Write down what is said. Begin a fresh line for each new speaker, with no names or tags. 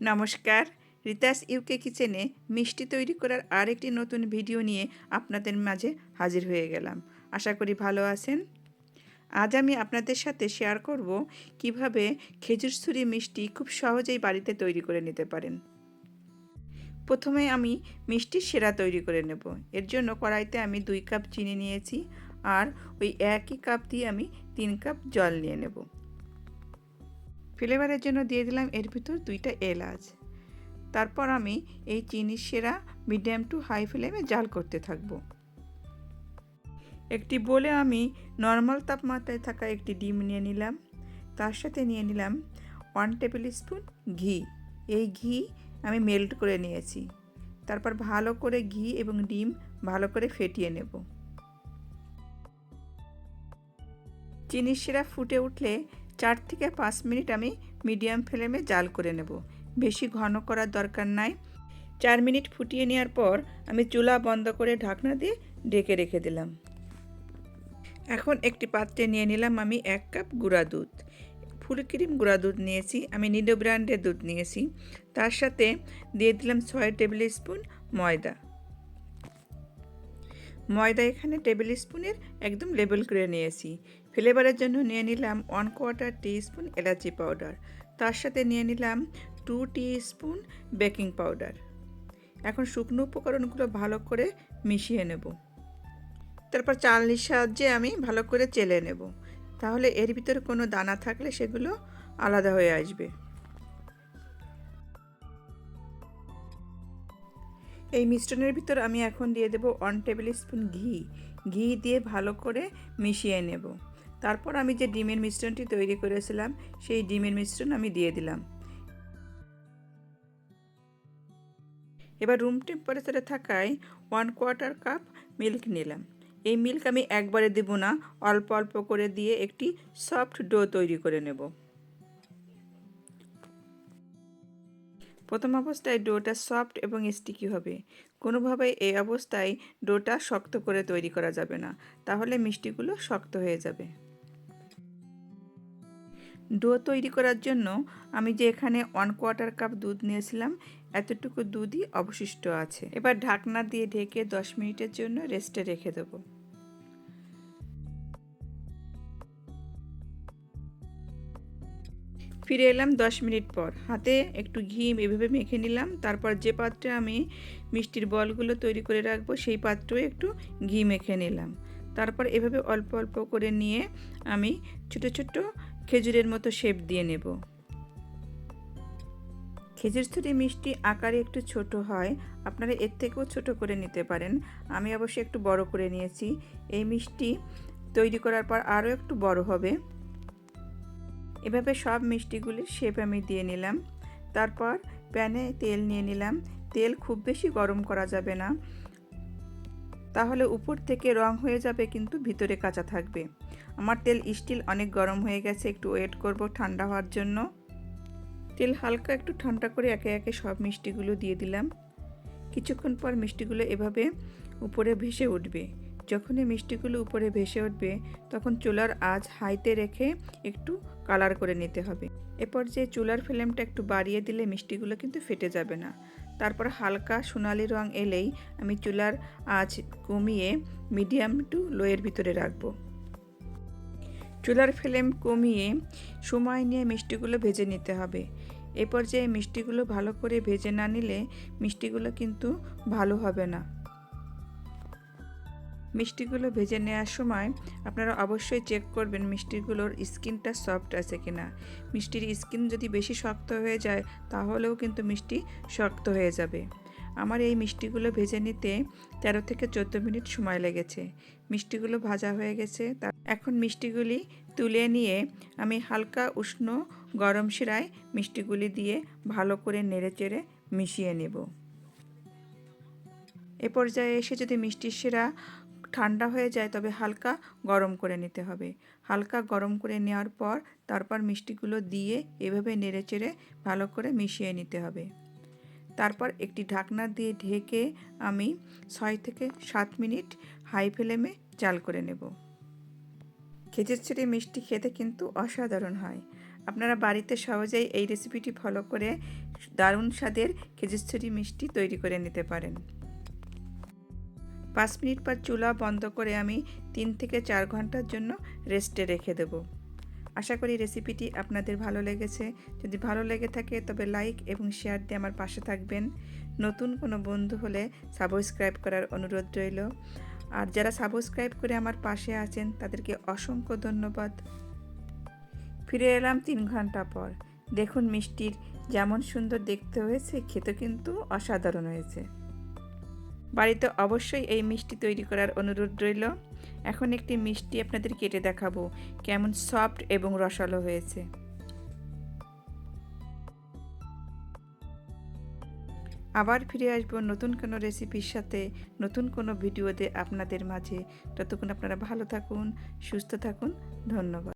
নমস্কার। রিতাস ইউকে কিচেনে মিষ্টি তৈরি করার আরেকটি নতুন ভিডিও নিয়ে আপনাদের মাঝে হাজির হয়ে গেলাম। আশা করি ভালো আছেন। আজ আমি আপনাদের সাথে শেয়ার করব কীভাবে খেজুর ছুরি মিষ্টি খুব সহজেই বাড়িতে তৈরি করে নিতে পারেন। প্রথমে আমি মিষ্টির সেরা তৈরি করে নেব। এর জন্য কড়াইতে আমি দুই কাপ চিনি নিয়েছি আর ওই একই কাপ দিয়ে আমি তিন কাপ জল নিয়ে নেব। ফ্লেভারের জন্য দিয়ে দিলাম, এর ভিতর দুইটা এলাচ। তারপর আমি এই চিনির সেরা মিডিয়াম টু হাই ফ্লেমে জাল করতে থাকব। একটি বলে আমি নর্মাল তাপমাত্রায় থাকা একটি ডিম নিয়ে নিলাম। তার সাথে নিয়ে নিলাম ওয়ান টেবিল স্পুন ঘি। এই ঘি আমি মেল্ট করে নিয়েছি। তারপর ভালো করে ঘি এবং ডিম ভালো করে ফেটিয়ে নেব। চিনির সেরা ফুটে উঠলে চার থেকে পাঁচ মিনিট আমি মিডিয়াম ফ্লেমে জাল করে নেব। বেশি ঘন করার দরকার নাই। চার মিনিট ফুটিয়ে নেওয়ার পর আমি চুলা বন্ধ করে ঢাকনা দিয়ে ঢেকে রেখে দিলাম। এখন একটি পাত্রে নিয়ে নিলাম আমি এক কাপ গুঁড়া দুধ। ফুল ক্রিম গুঁড়া দুধ নিয়েছি, আমি নিডো ব্র্যান্ডের দুধ নিয়েছি। তার সাথে দিয়ে দিলাম ছয় টেবিল স্পুন ময়দা। ময়দা এখানে টেবিল স্পুনের একদম লেবেল করে নিয়েছি। ফ্লেভারের জন্য নিয়ে নিলাম ওয়ান কোয়ার্টার টি স্পুন এলাচি পাউডার তার সাথে নিয়ে নিলাম two teaspoon baking powder এখন শুকনো উপকরণগুলো ভালো করে মিশিয়ে নেব। তারপর চালনির সাহায্যে আমি ভালো করে চেলে নেব। তাহলে এর ভিতরে কোনো দানা থাকলে সেগুলো আলাদা হয়ে আসবে। এই মিশ্রণের ভিতর আমি এখন দিয়ে দেব ওয়ান টেবিল স্পুন ঘি। ঘি দিয়ে ভালো করে মিশিয়ে নেব। তারপর আমি যে ডিমের মিশ্রণটি তৈরি করেছিলাম, সেই ডিমের মিশ্রণ আমি দিয়ে দিলাম। এবার রুম টেম্পারেচারে থাকায় ওয়ান কোয়ার্টার কাপ মিল্ক নিলাম। এই মিল্ক আমি একবারে দেব না, অল্প অল্প করে দিয়ে একটি সফট ডো তৈরি করে নেব। প্রথম অবস্থায় ডোটা সফট এবং স্টিকি হবে। কোনোভাবে এই অবস্থায় ডোটা শক্ত করে তৈরি করা যাবে না, তাহলে মিষ্টিগুলো শক্ত হয়ে যাবে। ডো তৈরি করার জন্য আমি যে এখানে ওয়ান কোয়ার্টার কাপ দুধ নিয়েছিলাম, এতটুকু দুধই অবশিষ্ট আছে। এবার ঢাকনা দিয়ে ঢেকে দশ মিনিটের জন্য রেস্টে রেখে দেবো। ফিরে এলাম দশ মিনিট পর। হাতে একটু ঘি এভাবে মেখে নিলাম, তারপর যে পাত্রে আমি মিষ্টির বলগুলো তৈরি করে রাখব, সেই পাত্রে একটু ঘি মেখে নিলাম। তারপর এভাবে অল্প অল্প করে নিয়ে আমি ছোট ছোট খেজুরের মতো শেপ দিয়ে নেব। খেজুর ছুরি মিষ্টি আকারে একটু ছোট হয়, আপনারা এর থেকেও ছোট করে নিতে পারেন। আমি অবশ্য একটু বড় করে নিয়েছি। এই মিষ্টি তৈরি করার পর আরও একটু বড় হবে। এভাবে সব মিষ্টিগুলির শেপ আমি দিয়ে নিলাম। তারপর প্যানে তেল নিয়ে নিলাম। তেল খুব বেশি গরম করা যাবে না। তাহলে উপর থেকে রং হয়ে যাবে কিন্তু ভিতরে কাঁচা থাকবে। আমার তেল স্টিল অনেক গরম হয়ে গেছে, একটু ওয়েট করব ঠান্ডা হওয়ার জন্য। তেল হালকা একটু ঠান্ডা করে একে একে সব মিষ্টিগুলো দিয়ে দিলাম। কিছুক্ষণ পর মিষ্টিগুলো এভাবে উপরে ভেসে উঠবে। যখনই মিষ্টিগুলো উপরে ভেসে উঠবে, তখন চুলার আজ হাইতে রেখে একটু কালার করে নিতে হবে। এরপর যে চুলার ফ্লেমটা একটু বাড়িয়ে দিলে মিষ্টিগুলো কিন্তু ফেটে যাবে না। তারপর হালকা সোনালি রং এলেই আমি চুলার আঁচ কমিয়ে মিডিয়াম টু লোয়ের ভিতরে রাখব। চুলার ফ্লেম কমিয়ে সময় নিয়ে মিষ্টিগুলো ভেজে নিতে হবে। এ পর্যায়ে মিষ্টিগুলো ভালো করে ভেজে না নিলে মিষ্টিগুলো কিন্তু ভালো হবে না। মিষ্টিগুলো ভেজে নেওয়ার সময় আপনারা অবশ্যই চেক করবেন মিষ্টিগুলোর স্কিনটা সফট আছে কিনা। মিষ্টির স্কিন যদি বেশি শক্ত হয়ে যায়, তাহলেও কিন্তু মিষ্টি শক্ত হয়ে যাবে। আমার এই মিষ্টিগুলো ভেজে নিতে তেরো থেকে চোদ্দ মিনিট সময় লেগেছে। মিষ্টিগুলো ভাজা হয়ে গেছে তা এখন মিষ্টিগুলি তুলে নিয়ে আমি হালকা উষ্ণ গরম শিরায় মিষ্টিগুলি দিয়ে ভালো করে নেড়ে চেড়ে মিশিয়ে নেব। এ পর্যায়ে এসে যদি মিষ্টির শিরা ঠান্ডা হয়ে যায় তবে হালকা গরম করে নিতে হবে। হালকা গরম করে নেওয়ার পর তারপর মিষ্টিগুলো দিয়ে এভাবে নেড়ে চেড়ে ভালো করে মিশিয়ে নিতে হবে। তারপর একটি ঢাকনা দিয়ে ঢেকে আমি ছয় থেকে সাত মিনিট হাই ফ্লেমে জাল করে নেব। খেজুর মিষ্টি খেতে কিন্তু অসাধারণ হয়। আপনারা বাড়িতে সহজেই এই রেসিপিটি ফলো করে দারুণ স্বাদের খেজুরছড়ি মিষ্টি তৈরি করে নিতে পারেন। পাঁচ মিনিট পর চুলা বন্ধ করে আমি তিন থেকে চার ঘণ্টার জন্য রেস্টে রেখে দেব। আশা করি রেসিপিটি আপনাদের ভালো লেগেছে। যদি ভালো লেগে থাকে তবে লাইক এবং শেয়ার দিয়ে আমার পাশে থাকবেন। নতুন কোনো বন্ধু হলে সাবস্ক্রাইব করার অনুরোধ রইল। আর যারা সাবস্ক্রাইব করে আমার পাশে আছেন, তাদেরকে অসংখ্য ধন্যবাদ। ফিরে এলাম তিন ঘণ্টা পর। দেখুন মিষ্টির যেমন সুন্দর দেখতে হয়েছে খেতে কিন্তু অসাধারণ হয়েছে। বাড়িতে অবশ্যই এই মিষ্টি তৈরি করার অনুরোধ রইল। এখন একটি মিষ্টি আপনাদের কেটে দেখাবো, কেমন সফট এবং রসালো হয়েছে। আবার ফিরে আসব নতুন কোনো রেসিপির সাথে, নতুন কোনো ভিডিওতে আপনাদের মাঝে। ততক্ষণ আপনারা ভালো থাকুন, সুস্থ থাকুন, ধন্যবাদ।